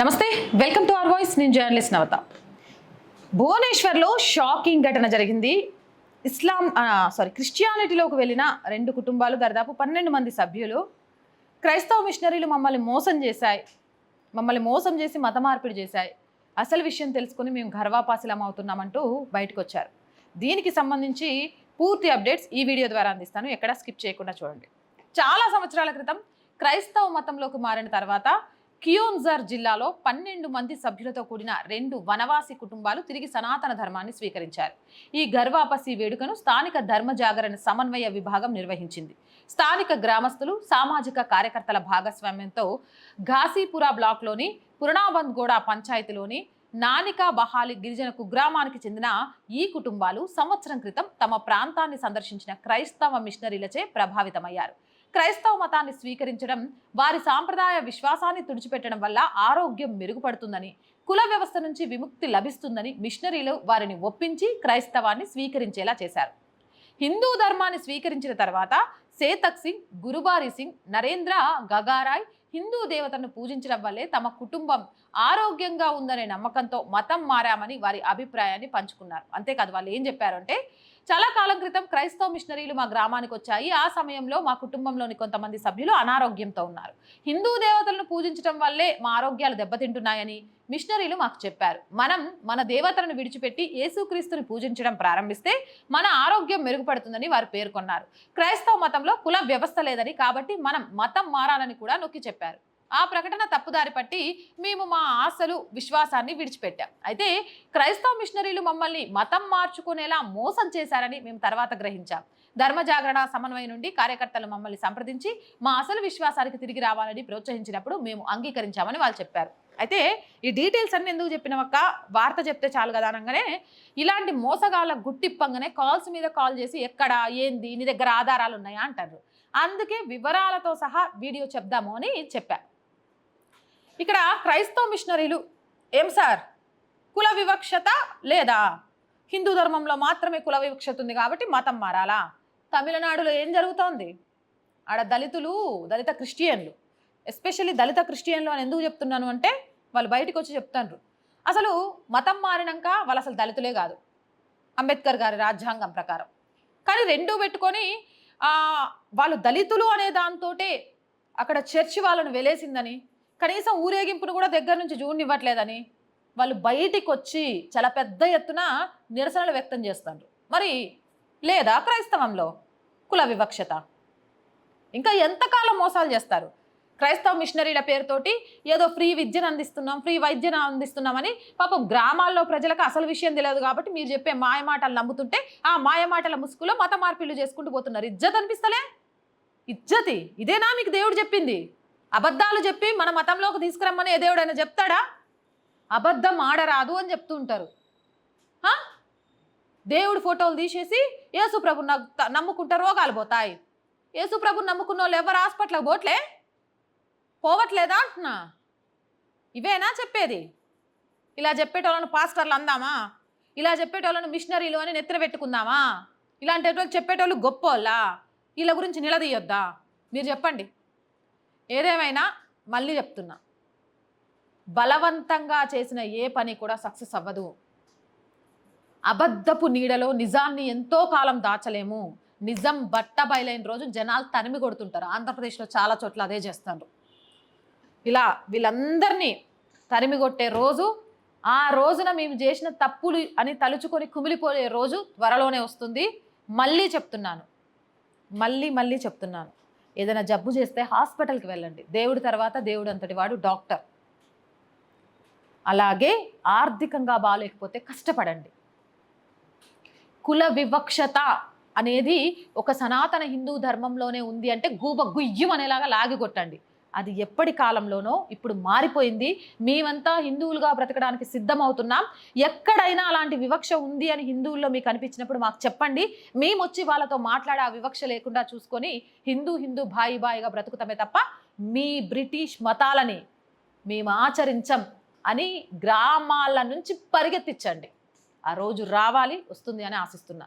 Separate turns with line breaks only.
నమస్తే welcome to our voice. నేను journalist Navata. భువనేశ్వర్లో షాకింగ్ ఘటన జరిగింది. ఇస్లాం సారీ క్రిస్టియానిటీలోకి వెళ్ళిన రెండు కుటుంబాలు దాదాపు పన్నెండు మంది సభ్యులు క్రైస్తవ మిషనరీలు మమ్మల్ని మోసం చేశాయి. మమ్మల్ని మోసం చేసి మత మార్పిడి చేశాయి. అసలు విషయం తెలుసుకుని మేము గర్వాపాసిలం అవుతున్నామంటూ బయటకు వచ్చారు దీనికి సంబంధించి పూర్తి అప్డేట్స్ ఈ వీడియో ద్వారా అందిస్తాను. ఎక్కడా స్కిప్ చేయకుండా చూడండి. చాలా సంవత్సరాల క్రితం క్రైస్తవ మతంలోకి మారిన తర్వాత కియోన్జార్ జిల్లాలో పన్నెండు మంది సభ్యులతో కూడిన రెండు వనవాసి కుటుంబాలు తిరిగి సనాతన ధర్మాన్ని స్వీకరించారు. ఈ గర్వాపసి వేడుకను స్థానిక ధర్మ జాగరణ సమన్వయ విభాగం నిర్వహించింది. స్థానిక గ్రామస్తులు సామాజిక కార్యకర్తల భాగస్వామ్యంతో ఘాసీపురా బ్లాక్లోని పురణాబంద్గూడ పంచాయతీలోని నానికా బహాలి గిరిజన కుగ్రామానికి చెందిన ఈ కుటుంబాలు సంవత్సరం క్రితం తమ ప్రాంతాన్ని సందర్శించిన క్రైస్తవ మిషనరీలచే ప్రభావితమయ్యారు. క్రైస్తవ మతాన్ని స్వీకరించడం వారి సాంప్రదాయ విశ్వాసాన్ని తుడిచిపెట్టడం వల్ల ఆరోగ్యం మెరుగుపడుతుందని కుల వ్యవస్థ నుంచి విముక్తి లభిస్తుందని మిషనరీలు వారిని ఒప్పించి క్రైస్తవాన్ని స్వీకరించేలా చేశారు. హిందూ ధర్మాన్ని స్వీకరించిన తర్వాత సేతక్ సింగ్ గురుబారి సింగ్ నరేంద్ర గగారాయ్ హిందూ దేవతను పూజించడం వల్లే తమ కుటుంబం ఆరోగ్యంగా ఉందనే నమ్మకంతో మతం మారామని వారి అభిప్రాయాన్ని పంచుకున్నారు. అంతేకాదు వాళ్ళు ఏం చెప్పారంటే చాలా కాలం క్రితం క్రైస్తవ మిషనరీలు మా గ్రామానికి వచ్చాయి. ఆ సమయంలో మా కుటుంబంలోని కొంతమంది సభ్యులు అనారోగ్యంతో ఉన్నారు. హిందూ దేవతలను పూజించడం వల్లే మా ఆరోగ్యాలు దెబ్బతింటున్నాయని మిషనరీలు మాకు చెప్పారు. మనం మన దేవతలను విడిచిపెట్టి యేసుక్రీస్తుని పూజించడం ప్రారంభిస్తే మన ఆరోగ్యం మెరుగుపడుతుందని వారు పేర్కొన్నారు. క్రైస్తవ మతంలో కుల వ్యవస్థ లేదని కాబట్టి మనం మతం మారాలని కూడా నొక్కి చెప్పారు. ఆ ప్రకటన తప్పుదారి పట్టి మేము మా ఆశలు విశ్వాసాన్ని విడిచిపెట్టాం. అయితే క్రైస్తవ మిషనరీలు మమ్మల్ని మతం మార్చుకునేలా మోసం చేశారని మేము తర్వాత గ్రహించాం. ధర్మ జాగరణ సమన్వయం నుండి కార్యకర్తలు మమ్మల్ని సంప్రదించి మా అసలు విశ్వాసానికి తిరిగి రావాలని ప్రోత్సహించినప్పుడు మేము అంగీకరించామని వాళ్ళు చెప్పారు. అయితే ఈ డీటెయిల్స్ అన్ని ఎందుకు చెప్పినవక్క వార్త చెప్తే చాలు కదా అనగానే ఇలాంటి మోసగాళ్ళ గుట్టిప్పంగానే కాల్స్ మీద కాల్ చేసి ఎక్కడ ఏంది నీ దగ్గర ఆధారాలు ఉన్నాయా అంటారు. అందుకే వివరాలతో సహా వీడియో చెప్దాము అని చెప్పారు ఇక్కడ క్రైస్తవ మిషనరీలు ఏం సార్? కుల వివక్షత లేదా? హిందూ ధర్మంలో మాత్రమే కుల వివక్షత ఉంది కాబట్టి మతం మారాలా? తమిళనాడులో ఏం జరుగుతోంది? ఆడ దళితులు దళిత క్రిస్టియన్లు ఎస్పెషల్లీ దళిత క్రిస్టియన్లు అని ఎందుకు చెప్తున్నాను అంటే వాళ్ళు బయటకు వచ్చి చెప్తాండ్రు. అసలు మతం మారినాక వాళ్ళు అసలు దళితులే కాదు. అంబేద్కర్ గారి రాజ్యాంగం ప్రకారం. కానీ రెండూ పెట్టుకొని వాళ్ళు దళితులు అనే దాంతోటే అక్కడ చర్చి వాళ్ళను వెలేసిందని కనీసం ఊరేగింపును కూడా దగ్గర నుంచి చూడనివ్వట్లేదని వాళ్ళు బయటికి వచ్చి చాలా పెద్ద ఎత్తున నిరసనలు వ్యక్తం చేస్తారు మరి లేదా క్రైస్తవంలో కుల వివక్షత? ఇంకా ఎంతకాలం మోసాలు చేస్తారు? క్రైస్తవ మిషనరీల పేరుతోటి ఏదో ఫ్రీ విద్యను అందిస్తున్నాం ఫ్రీ వైద్యను అందిస్తున్నామని పాపం గ్రామాల్లో ప్రజలకు అసలు విషయం తెలియదు కాబట్టి మీరు చెప్పే మాయమాటలు నమ్ముతుంటే ఆ మాయమాటల ముసుగులో మత మార్పిళ్ళు చేసుకుంటూ పోతున్నారు. ఇజ్జత్ అనిపిస్తలే? ఇజ్జతి. ఇదేనా మీకు దేవుడు చెప్పింది? అబద్ధాలు చెప్పి మన మతంలోకి తీసుకురమ్మని ఏ దేవుడైనా చెప్తాడా? అబద్ధం ఆడరాదు అని చెప్తూ ఉంటారు దేవుడి ఫోటోలు తీసేసి యేసుప్రభు నమ్ముకుంటే రోగాలు పోతాయి. యేసుప్రభు నమ్ముకున్న వాళ్ళు ఎవరు హాస్పిటల్కి పోట్లే? పోవట్లేదా అంటున్నా? ఇవేనా చెప్పేది? ఇలా చెప్పేటోళ్ళను పాస్టర్లు అందామా? ఇలా చెప్పేటోళ్ళను మిషనరీలు అని నెత్తిన పెట్టుకుందామా? ఇలాంటి వాళ్ళు చెప్పేటోళ్ళు గొప్పోళ్ళా? వీళ్ళ గురించి నిలదీయొద్దా? మీరు చెప్పండి. ఏదేమైనా మళ్ళీ చెప్తున్నా. బలవంతంగా చేసిన ఏ పని కూడా సక్సెస్ అవ్వదు. అబద్ధపు నీడలో నిజాన్ని ఎంతో కాలం దాచలేము. నిజం బట్ట బయలైన రోజు జనాలు తరిమి కొడుతుంటారు. ఆంధ్రప్రదేశ్లో చాలా చోట్ల అదే చేస్తారు ఇలా వీళ్ళందరినీ తరిమి కొట్టే రోజు ఆ రోజున మేము చేసిన తప్పులు అని తలుచుకొని కుమిలిపోయే రోజు త్వరలోనే వస్తుంది. మళ్ళీ చెప్తున్నాను. మళ్ళీ మళ్ళీ చెప్తున్నాను. ఏదైనా జబ్బు చేస్తే హాస్పిటల్కి వెళ్ళండి. దేవుడి తర్వాత దేవుడు అంతటి వాడు డాక్టర్. అలాగే ఆర్థికంగా బాగాలేకపోతే కష్టపడండి. కుల వివక్షత అనేది ఒక సనాతన హిందూ ధర్మంలోనే ఉంది అంటే గూబ గుయ్యం అనేలాగా లాగి కొట్టండి. అది ఎప్పటి కాలంలోనో ఇప్పుడు మారిపోయింది. మేమంతా హిందువులుగా బ్రతకడానికి సిద్ధమవుతున్నాం. ఎక్కడైనా అలాంటి వివక్ష ఉంది అని హిందువుల్లో మీకు అనిపించినప్పుడు మాకు చెప్పండి. మేము వచ్చి వాళ్ళతో మాట్లాడే ఆ వివక్ష లేకుండా చూసుకొని హిందూ హిందూ బాయి బాయిగా బ్రతుకుతామే తప్ప మీ బ్రిటిష్ మతాలని మేము ఆచరించం అని గ్రామాల నుంచి పరిగెత్తించండి. ఆ రోజు రావాలి వస్తుంది అని ఆశిస్తున్నా.